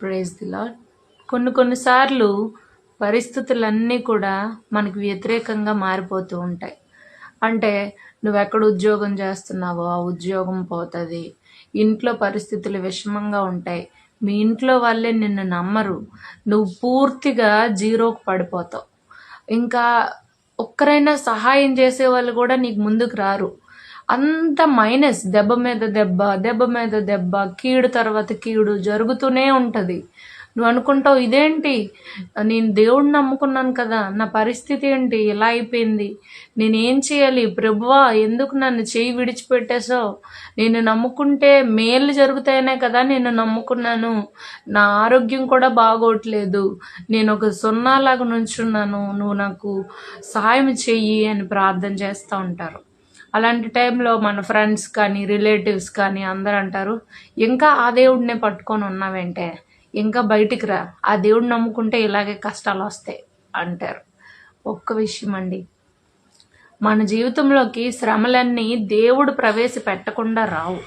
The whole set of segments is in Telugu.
ప్రైజ్ ది లాడ్ కొన్ని కొన్నిసార్లు పరిస్థితులన్నీ కూడా మనకి వ్యతిరేకంగా మారిపోతూ ఉంటాయి. అంటే నువ్వు ఎక్కడ ఉద్యోగం చేస్తున్నావో ఆ ఉద్యోగం పోతుంది. ఇంట్లో పరిస్థితులు విషమంగా ఉంటాయి. మీ ఇంట్లో వాళ్ళే నిన్ను నమ్మరు. నువ్వు పూర్తిగా జీరోకు పడిపోతావు. ఇంకా ఒక్కరైనా సహాయం చేసే వాళ్ళు కూడా నీకు ముందుకు రారు. అంత మైనస్ దెబ్బ మీద దెబ్బ దెబ్బ మీద దెబ్బ కీడు తర్వాత కీడు జరుగుతూనే ఉంటుంది. నువ్వు అనుకుంటావు ఇదేంటి? నేను దేవుడిని నమ్ముకున్నాను కదా నా పరిస్థితి ఏంటి? ఇలా అయిపోయింది. నేను ఏం చేయాలి? ప్రభువా ఎందుకు నన్ను చేయి విడిచిపెట్టేశావు? నేను నమ్ముకుంటే మేలు జరుగుతాయనే కదా నేను నమ్ముకున్నాను. నా ఆరోగ్యం కూడా బాగోట్లేదు. నేను ఒక సున్నాలాగా నుంచున్నాను. నువ్వు నాకు సహాయం చెయ్యి అని ప్రార్థన చేస్తూ ఉంటారు. అలాంటి టైంలో మన ఫ్రెండ్స్ కానీ రిలేటివ్స్ కానీ అందరు అంటారు ఇంకా ఆ దేవుడినే పట్టుకొని ఉన్నావేంటే? ఇంకా బయటికి రా. ఆ దేవుడు నమ్ముకుంటే ఇలాగే కష్టాలు వస్తాయి అంటారు. ఒక్క విషయం అండి. మన జీవితంలోకి శ్రమలన్నీ దేవుడు ప్రవేశపెట్టకుండా రావు.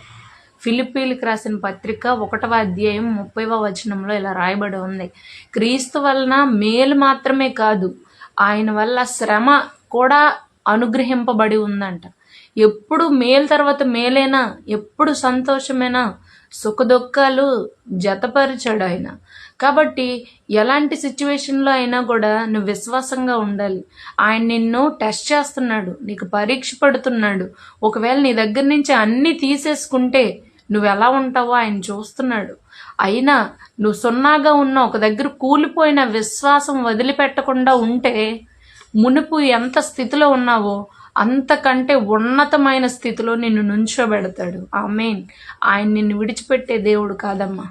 ఫిలిప్పీలకు రాసిన పత్రిక ఒకటవ అధ్యాయం ముప్పైవ వచనంలో ఇలా రాయబడి ఉంది. క్రీస్తు వలన మేలు మాత్రమే కాదు ఆయన వల్ల శ్రమ కూడా అనుగ్రహింపబడి ఉందంట. ఎప్పుడు మేలు తర్వాత మేలేనా ఎప్పుడు సంతోషమేనా సుఖదుఖాలు జతపరిచాడు ఆయన. కాబట్టి ఎలాంటి సిచ్యువేషన్లో అయినా కూడా నువ్వు విశ్వాసంగా ఉండాలి. ఆయన నిన్ను టెస్ట్ చేస్తున్నాడు నీకు పరీక్ష పడుతున్నాడు. ఒకవేళ నీ దగ్గర నుంచి అన్నీ తీసేసుకుంటే నువ్వు ఎలా ఉంటావో ఆయన చూస్తున్నాడు. అయినా నువ్వు సున్నాగా ఉన్న ఒక దగ్గర కూలిపోయిన విశ్వాసం వదిలిపెట్టకుండా ఉంటే మునుపు ఎంత స్థితిలో ఉన్నావో అంతకంటే ఉన్నతమైన స్థితిలో నిన్ను నుంచోబెడతాడు. ఆ మెయిన్ ఆయన నిన్ను విడిచిపెట్టే దేవుడు కాదమ్మా.